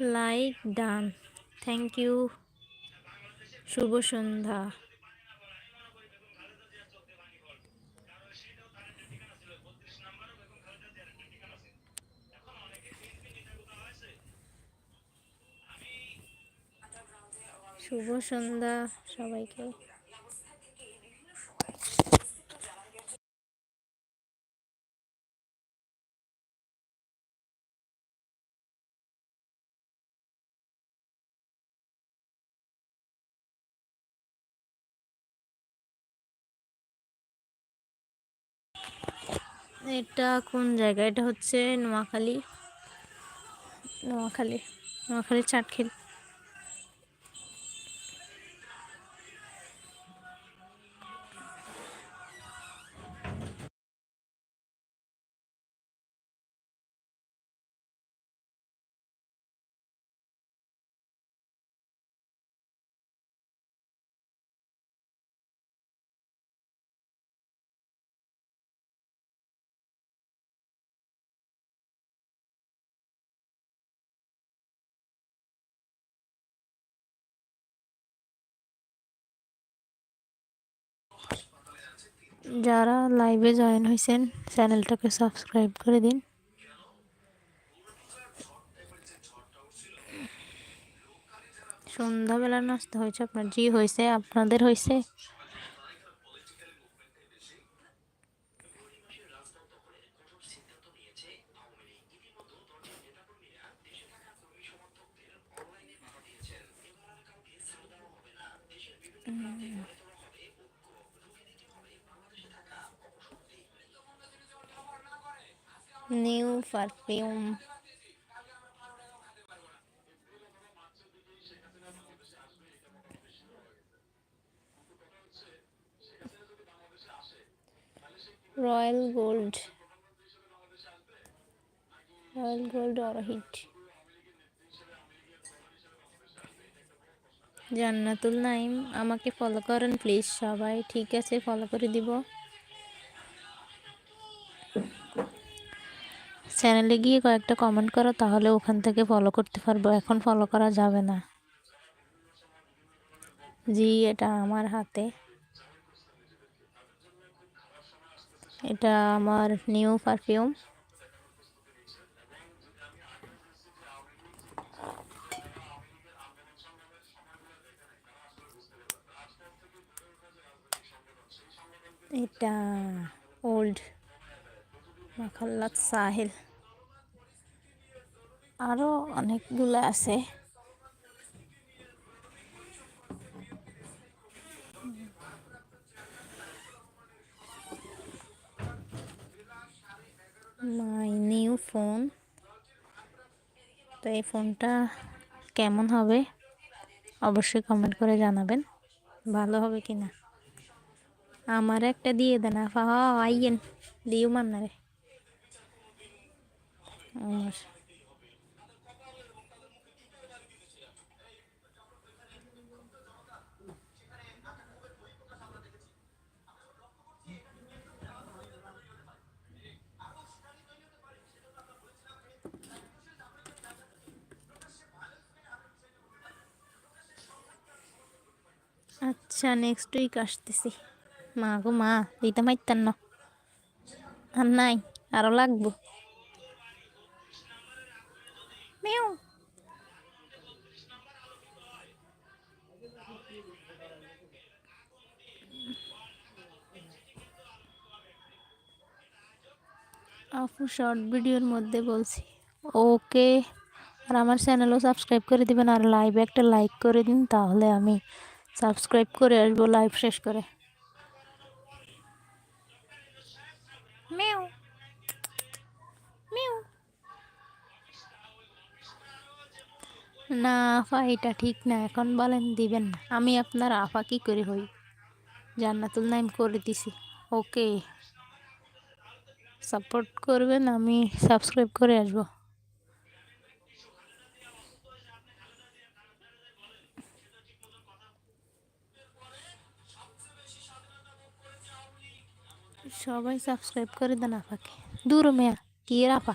Like done. Thank you. শুভ সন্ধ্যা। শুভ সন্ধ্যা সবাইকে। এটা কোন জায়গা? এটা হচ্ছে নোয়াখালী। নোয়াখালী। নোয়াখালী চাটখিল যারা লাইভে জয়েন হয়েছেন চ্যানেলটাকে সাবস্ক্রাইব করে দিন। সন্ধ্যাবেলা নাস্তা হয়েছে, আপনার জি হয়েছে, আপনাদের হয়েছে? New perfume. Royal gold. Royal gold অরহিট Jannatul Naim আমাকে ফলো করেন প্লিজ সবাই। ঠিক আছে ফলো করে দিব। চ্যানেলে গিয়ে কয়েকটা কমেন্ট করো, তাহলে ওখান থেকে ফলো করতে পারব। এখন ফলো করা যাবে না। জি, এটা আমার হাতে। এটা আমার নিউ পারফিউম এটা ওল্ড মাখাল্লাত সাহেল। আরও অনেকগুলো আছে। মাই নিউ ফোন তো এই ফোনটা কেমন হবে? অবশ্যই কমেন্ট করে জানাবেন। ভালো হবে কি না? আমার একটা দিয়ে দেন, আফা হ আইয়েন, দিও মান্নারে। আমার আচ্ছা নেক্সট উইক আসতেছি। মা গো মা দিতে মাইতান না। আর নাই আরও লাগবো। আপু শর্ট ভিডিওর মধ্যে বলছি, ওকে, আর আমার চ্যানেলও সাবস্ক্রাইব করে দিবেন, আর লাইভে একটা লাইক করে দিন, তাহলে আমি সাবস্ক্রাইব করে আসব লাইভ শেষ করে। মেও না আফা এটা ঠিক না এখন বলেন দিবেন না। আমি আপনার আফা কি করে হই? জান্নাতুল নাইম করে দিছি। ওকে। সাপোর্ট করবেন আমি সাবস্ক্রাইব করে আসব। সবাই সাবস্ক্রাইব করে দেন আপাকে। দূর মেয়া কি এর আপা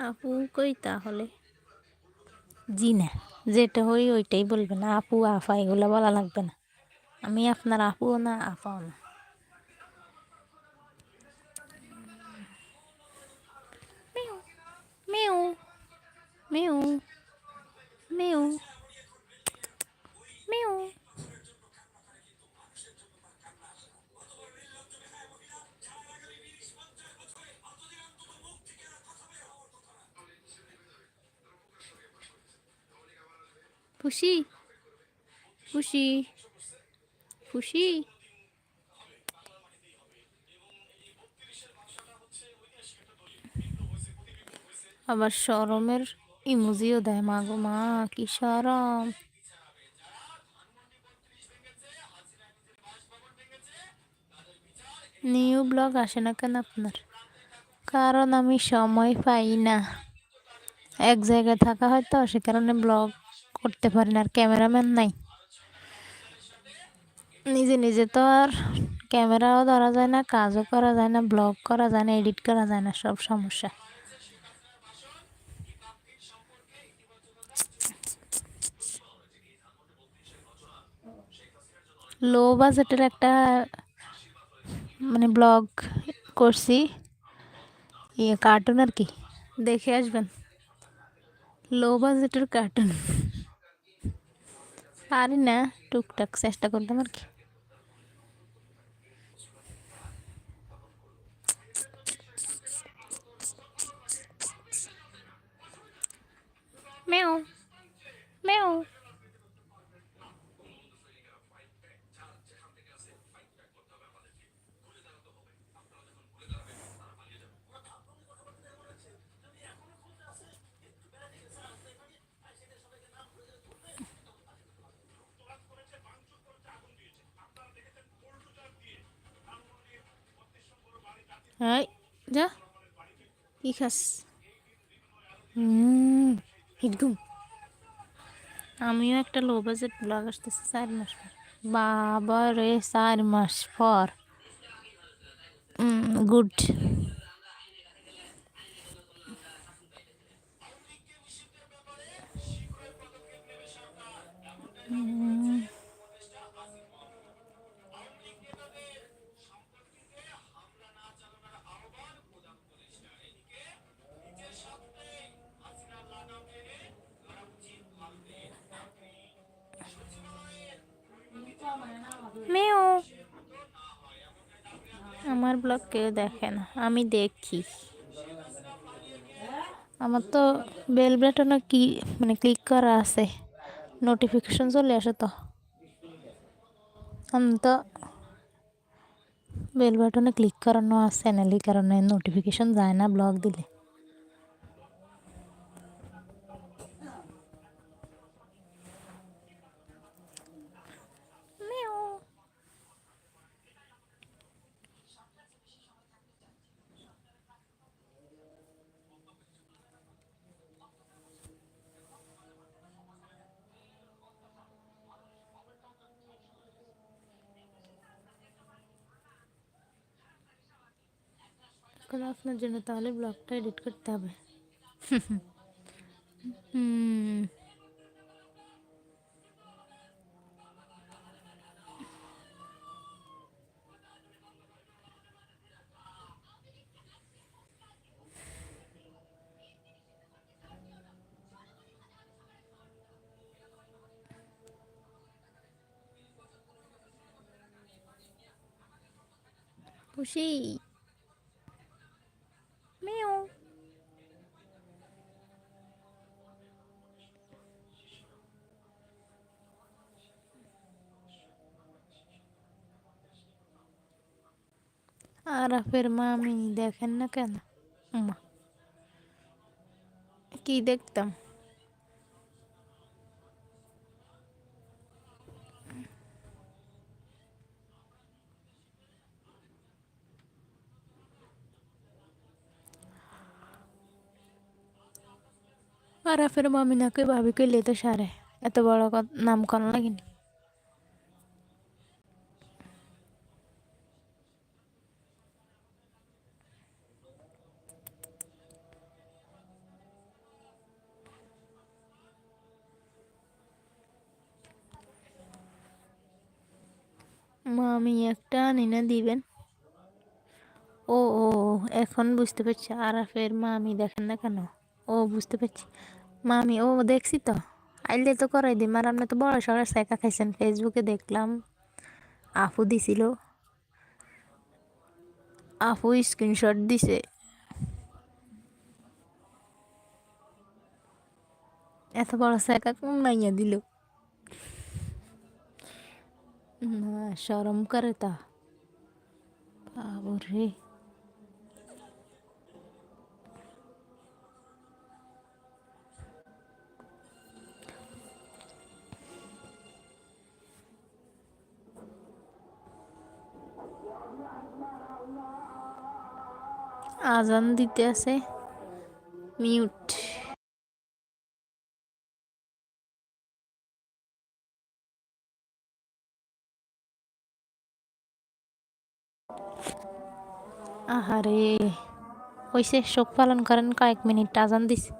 আপু কই তাহলে? জি না যেটা হই ওইটাই বলবে না আপু আফা এগুলো বলা লাগবে না। আমি আপনার আপুও না আফাও না। মেউ মেউ মেউ মেউ খুশি খুশি খুশি আবার সরমের ইমোজিও দেয়, মা গো, মা, কি সরম নিউ ব্লগ আসে না কেন আপনার? কারণ আমি সময় পাই না। এক জায়গায় থাকা হয় তো, সে কারণে ব্লগ করতে পারি না আর ক্যামেরাম্যান নাই। নিজে নিজে তো আর ক্যামেরাও ধরা যায় না, কাজও করা যায় না ব্লগ করা যায় না এডিট করা যায় না, সব সমস্যা। লো বাজেটের একটা মানে ব্লগ করছি ইয়ে কার্টুন আর কি, দেখে আসবেন। লো বাজেটের কার্টুন পারি না টুকটাক চেষ্টা করতাম আর কি। মেও মেও। এই যা কি খাস হিটগুম আমিও একটা লো বাজেট ব্লগ আসতেছি চার মাস পর বাবা রে চার মাস পর গুড আমার ব্লগ কেউ দেখে না, আমি দেখি। আমার তো বেল বাটনে কি মানে ক্লিক করা আছে নোটিফিকেশন চলে আসে তো। আমি তো বেল বাটনে ক্লিক করানো আছে নালি কারণে নোটিফিকেশন যায় না ব্লগ দিলে। এখন আপনার জন্য তাহলে ব্লগটা এডিট করতে হবে। খুশি আরাফের মামি দেখেন না কেন? মা কি দেখতাম? আরাফের মামি নাকি ভাবি কইলে তো সারে। এত বড় নাম করা লাগেনি। মামি একটা আনিনা দিবেন। ও ও, এখন বুঝতে পারছি। আরাফের মামি দেখেন না কেন? ও, বুঝতে পারছি। মামি, ও, দেখছি তো। আইলে তো করাই দিই আর আপনি তো বড় সড়ো শেখা খাইছেন। ফেসবুকে দেখলাম। আপু দিছিল। আপু স্ক্রিনশট দিছে। এত বড় শেখা কোন নাইয়া দিল? না সরম করে তা বাবরে আজান দিতে আছে মিউট আহারে ওইসে শোক পালন করেন কয়েক মিনিট আজান দিছে।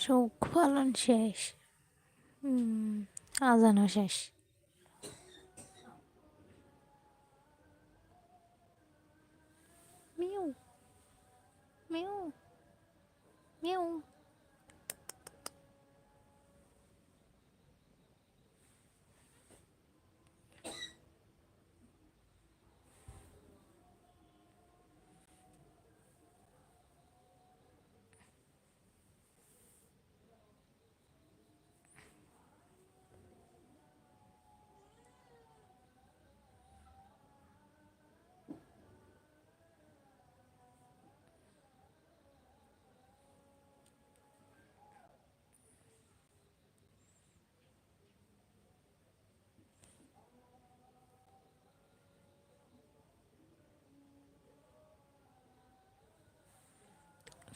শোক পালন শেষ হুম, আজানও শেষ মিউ মিউ মিউ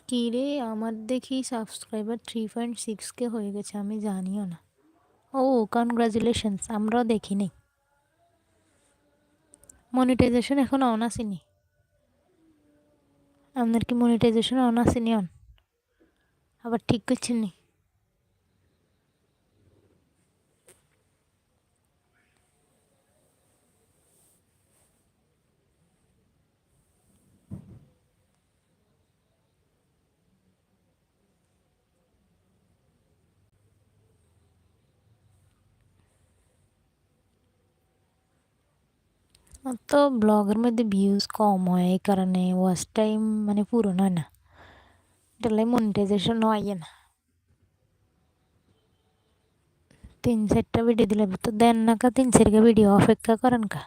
কী রে? আমার দেখি সাবস্ক্রাইবার থ্রি পয়েন্ট সিক্সকে হয়ে গেছে, আমি জানিও না। ও কনগ্রাচুলেশনস আমরাও দেখিনি। মনিটাইজেশন এখন অন আসেনি। আপনার কি মনিটাইজেশন অন আসেনি অন আবার ঠিক করছেন নি? তো ব্লগের মধ্যে ভিউজ কম হয় এই কারণে ওয়াচ টাইম মানে পূরণ হয় না। এটালাই মনিটাইজেশন হয় না। তিন চারটা ভিডিও দিলে তো দেন না কা তিন চারটা ভিডিও অপেক্ষা করেন কা।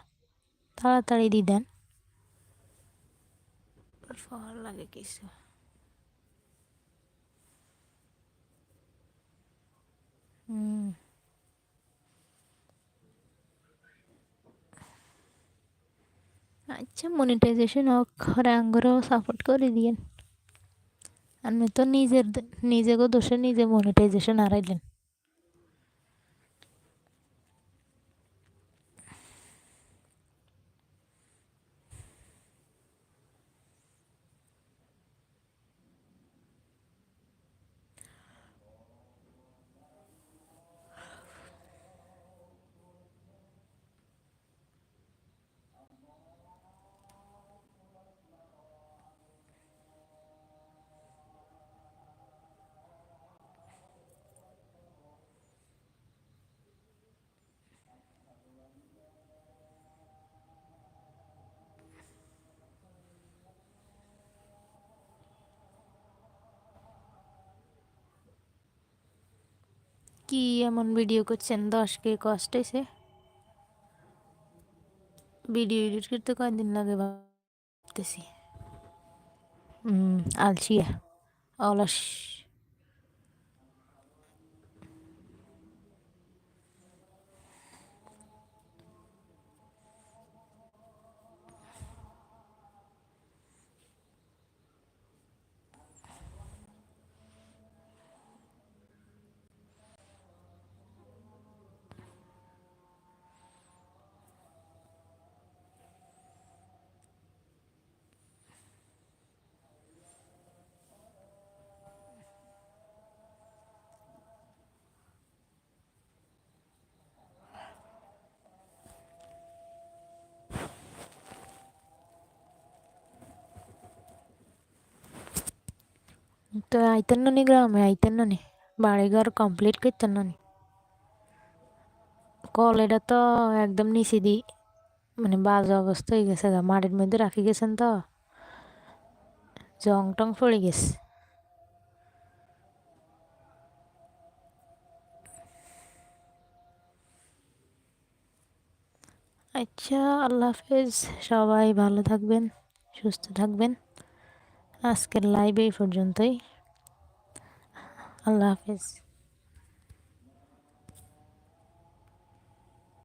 তাড়াতাড়ি দিয়ে দেন। লাগে কিছু। হুম। আচ্ছা মনিটাইজেশন অক্ষরে রাঙ্গরও সাপোর্ট করে দিয়েন। আমি তো নিজের নিজেকে দোষে নিজে মনিটাইজেশন হারাইলেন। কি এমন ভিডিও করছেন? দশ কে কষ্ট হয়েছে ভিডিও এডিট করতে কয়দিন লাগে ভাবতেছি। আলসিয়া, অলস। নি গ্রামে আইতেন নি বাড়িঘর কমপ্লিট করতেন নি কল তো একদম নিচে দি মানে বাজে অবস্থা হয়ে গেছে গা মাটির মধ্যে রাখি গেছেন তো জং টং পড়ে গেছে আচ্ছা আল্লাহ হাফেজ সবাই ভালো থাকবেন সুস্থ থাকবেন আজকের লাইভ এই পর্যন্তই। আল্লাহ হাফেজ।